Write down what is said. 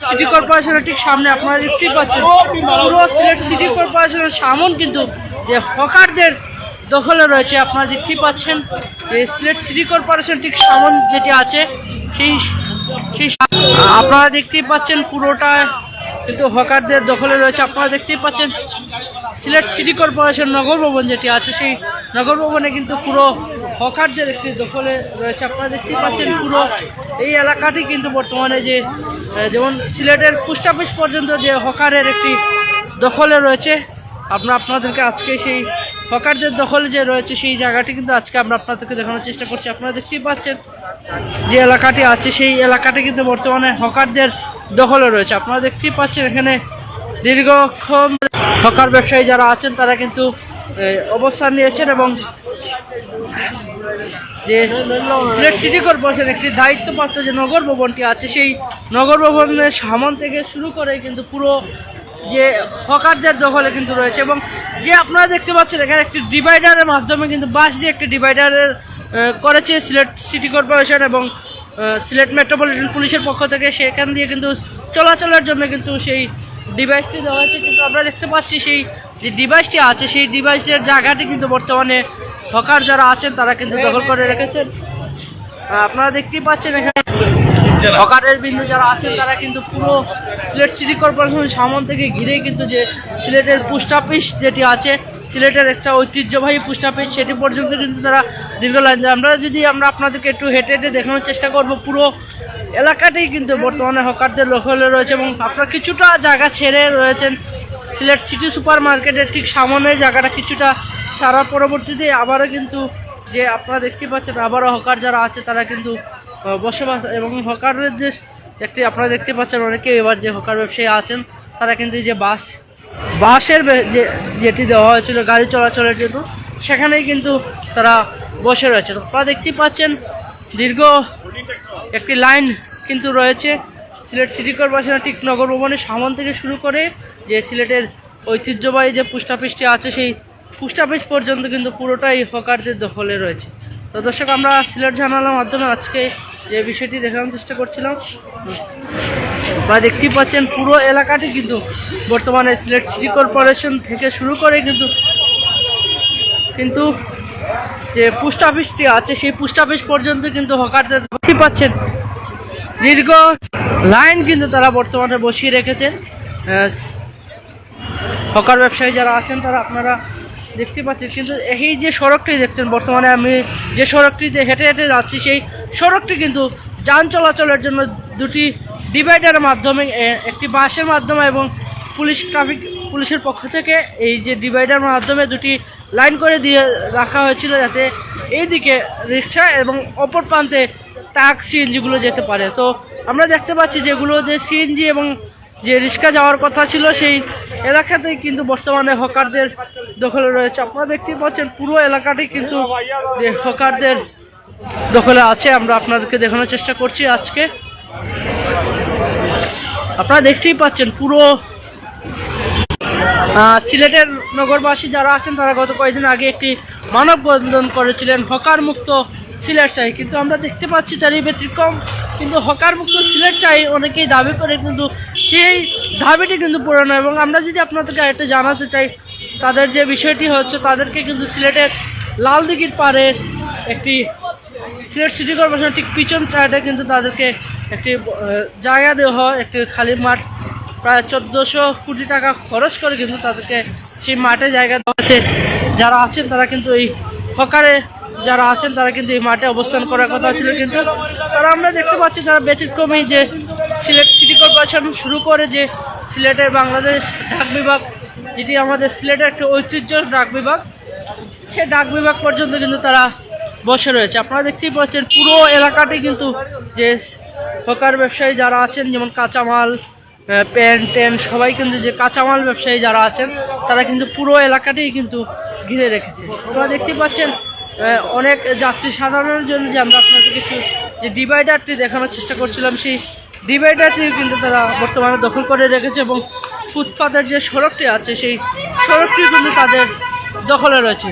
City কর্পোরেশনের ঠিক সামনে আপনারা দেখতেই পাচ্ছেন, পুরো সিলেট সিটি কর্পোরেশনের সামন কিন্তু যে হকারদের দখলে রয়েছে, আপনারা দেখতেই পাচ্ছেন এই সিলেট সিটি কর্পোরেশন ঠিক সামন যেটি আছে, সেই সেই আপনারা দেখতেই পাচ্ছেন পুরোটা কিন্তু হকারদের দখলে রয়েছে। আপনারা দেখতেই পাচ্ছেন, সিলেট সিটি কর্পোরেশন নগর ভবন যেটি আছে, সেই নগর ভবনে কিন্তু পুরো হকারদের একটি দখলে রয়েছে। আপনারা দেখতেই পাচ্ছেন পুরো এই এলাকাটি কিন্তু বর্তমানে যে যেমন সিলেটের পোস্ট অফিস পর্যন্ত যে হকারের একটি দখলে রয়েছে। আমরা আপনাদেরকে আজকে সেই হকারদের দখলে যে রয়েছে সেই জায়গাটি কিন্তু আজকে আমরা আপনাদেরকে দেখানোর চেষ্টা করছি। আপনারা দেখতেই পাচ্ছেন যে এলাকাটি আছে, সেই এলাকাটি কিন্তু বর্তমানে হকারদের দখলে রয়েছে। আপনারা দেখতেই পাচ্ছেন এখানে দীর্ঘক্ষণ হকার ব্যবসায়ী যারা আছেন, তারা কিন্তু অবস্থান নিয়েছেন এবং যে সিলেট সিটি কর্পোরেশন একটি দায়িত্বপ্রাপ্ত যে নগর ভবনটি আছে, সেই নগর ভবনের সামন থেকে শুরু করে কিন্তু পুরো যে হকারদের দখলে কিন্তু রয়েছে এবং যে আপনারা দেখতে পাচ্ছেন এখানে একটি ডিভাইডারের মাধ্যমে কিন্তু বাস দিয়ে একটি ডিভাইডারের করেছে সিলেট সিটি কর্পোরেশন এবং সিলেট মেট্রোপলিটন পুলিশের পক্ষ থেকে। সেখান দিয়ে কিন্তু চলাচলের জন্য কিন্তু সেই ডিভাইসটি দেওয়া হয়েছে। কিন্তু আমরা দেখতে পাচ্ছি সেই যে ডিভাইসটি আছে, সেই ডিভাইসের জায়গাটি কিন্তু বর্তমানে হকার যারা আছেন তারা কিন্তু দখল করে রেখেছেন। আপনারা দেখতেই পাচ্ছেন এখানে হকারের বিন্দু যারা আছেন, তারা কিন্তু পুরো সিলেট সিটি কর্পোরেশন সামন থেকে ঘিরে কিন্তু যে সিলেটের পোস্ট অফিস যেটি আছে, সিলেটের একটা ঐতিহ্যবাহী পোস্ট অফিস, সেটি পর্যন্ত কিন্তু তারা দীর্ঘ লাইন। আমরা যদি আমরা আপনাদেরকে একটু হেঁটে হেঁটে দেখানোর চেষ্টা করব, পুরো এলাকাটাই কিন্তু বর্তমানে হকারদের দখলে রয়েছে এবং আপনারা কিছুটা জায়গা ছেড়ে রয়েছেন সিলেট সিটি সুপার মার্কেটের ঠিক সামনে জায়গাটা কিছুটা ছাড়ার পরবর্তীতে আবারও কিন্তু যে আপনারা দেখতে পাচ্ছেন, আবারও হকার যারা আছে, তারা কিন্তু বসবাস এবং হকারের যে একটি আপনারা দেখতে পাচ্ছেন অনেকে এবার যে হকার ব্যবসায়ী আছেন, তারা কিন্তু এই যে বাস, বাসের যে যেটি দেওয়া হয়েছিল গাড়ি চলাচলের জন্য, সেখানেই কিন্তু তারা বসে রয়েছে আপনারা দেখতেই পাচ্ছেন দীর্ঘ একটি লাইন কিন্তু রয়েছে। সিলেট সিটি কর্পোরেশনের ঠিক নগর ভবনের সামন থেকে শুরু করে যে সিলেটের ঐতিহ্যবাহী যে পোস্ট অফিসটি আছে, সেই পোস্ট অফিস পর্যন্ত কিন্তু পুরোটাই হকারদের দখলে রয়েছে। তো দর্শক, আমরা সিলেট জানালার মাধ্যমে আজকে যে বিষয়টি দেখানোর চেষ্টা করছিলাম। বা দেখতেই পাচ্ছেন পুরো এলাকাটি কিন্তু বর্তমানে সিলেট সিটি কর্পোরেশন থেকে শুরু করে কিন্তু কিন্তু যে পোস্ট অফিসটি আছে, সেই পোস্ট অফিস পর্যন্ত কিন্তু হকারদের দেখতেই পাচ্ছেন। দীর্ঘ লাইন কিন্তু তারা বর্তমানে বসিয়ে রেখেছেন। হকার ব্যবসায়ী যারা আছেন তারা আপনারা দেখতে পাচ্ছি কিন্তু এই যে সড়কটি দেখছেন, বর্তমানে আমি যে সড়কটিতে হেঁটে হেঁটে যাচ্ছি, সেই সড়কটি কিন্তু যান চলাচলের জন্য দুটি ডিভাইডারের মাধ্যমে একটি বাসের মাধ্যমে এবং পুলিশ ট্রাফিক, পুলিশের পক্ষ থেকে এই যে ডিভাইডার মাধ্যমে দুটি লাইন করে দিয়ে রাখা হয়েছিল যাতে এইদিকে রিক্সা এবং অপর প্রান্তে ট্রাক সিএনজিগুলো যেতে পারে। তো আমরা দেখতে পাচ্ছি যেগুলো যে সিএনজি এবং যে রিক্সা যাওয়ার কথা ছিল সেই এলাকাতেই কিন্তু বর্তমানে হকারদের দখলে রয়েছে। আপনারা দেখতেই পাচ্ছেন, পুরো এলাকাটি কিন্তু যে হকারদের দখলে আছে, আমরা আপনাদেরকে দেখানোর চেষ্টা করছি আজকে। আপনারা দেখতেই পাচ্ছেন পুরো সিলেটের নগরবাসী যারা আছেন, তারা গত কয়েকদিন আগে একটি মানব মানববন্ধন করেছিলেন হকার মুক্ত সিলেট চাই। কিন্তু আমরা দেখতে পাচ্ছি তারই ব্যতিক্রম, কিন্তু হকার মুক্ত সিলেট চাই অনেকেই দাবি করে, কিন্তু সেই দাবিটি কিন্তু হয় এবং আমরা যদি আপনাদেরকে আরেকটা জানাতে চাই, তাদের যে বিষয়টি হচ্ছে তাদেরকে কিন্তু সিলেটের লাল দিঘির একটি সিলেট সিটি কর্পোরেশনের ঠিক পিছন সাইডে কিন্তু তাদেরকে একটি জায়গা দেওয়া হয়, একটি খালি মাঠ। প্রায় চোদ্দোশো কোটি টাকা খরচ করে কিন্তু তাদেরকে সেই মাঠে জায়গা দেওয়া হয়েছে। যারা আছেন তারা কিন্তু এই হকারে, যারা আছেন তারা কিন্তু এই মাঠে অবস্থান করার কথা ছিল কিন্তু তারা আমরা দেখতে পাচ্ছি তারা ব্যতিক্রমী যে সিলেট সিটি কর্পোরেশন শুরু করে যে সিলেটের বাংলাদেশ ডাক বিভাগ, যেটি আমাদের সিলেটের একটি ঐতিহ্য ডাক বিভাগ সে ডাক বিভাগ পর্যন্ত কিন্তু তারা বসে রয়েছে। আপনারা দেখতেই পাচ্ছেন পুরো এলাকাটি কিন্তু যে হকার ব্যবসায়ী যারা আছেন, যেমন কাঁচামাল প্যান্ট, ট্যান্ট, সবাই কিন্তু যে কাঁচামাল ব্যবসায়ী যারা আছেন, তারা কিন্তু পুরো এলাকাটাই কিন্তু ঘিরে রেখেছে। আপনারা দেখতেই পাচ্ছেন অনেক যাত্রী সাধারণের জন্য যে আমরা আপনাদেরকে একটু যে ডিভাইডারটি দেখানোর চেষ্টা করছিলাম, সেই ডিভাইডারটি কিন্তু তারা বর্তমানে দখল করে রেখেছে এবং ফুটপাতের যে সড়কটি আছে, সেই সড়কটি কিন্তু তাদের দখলে রয়েছে।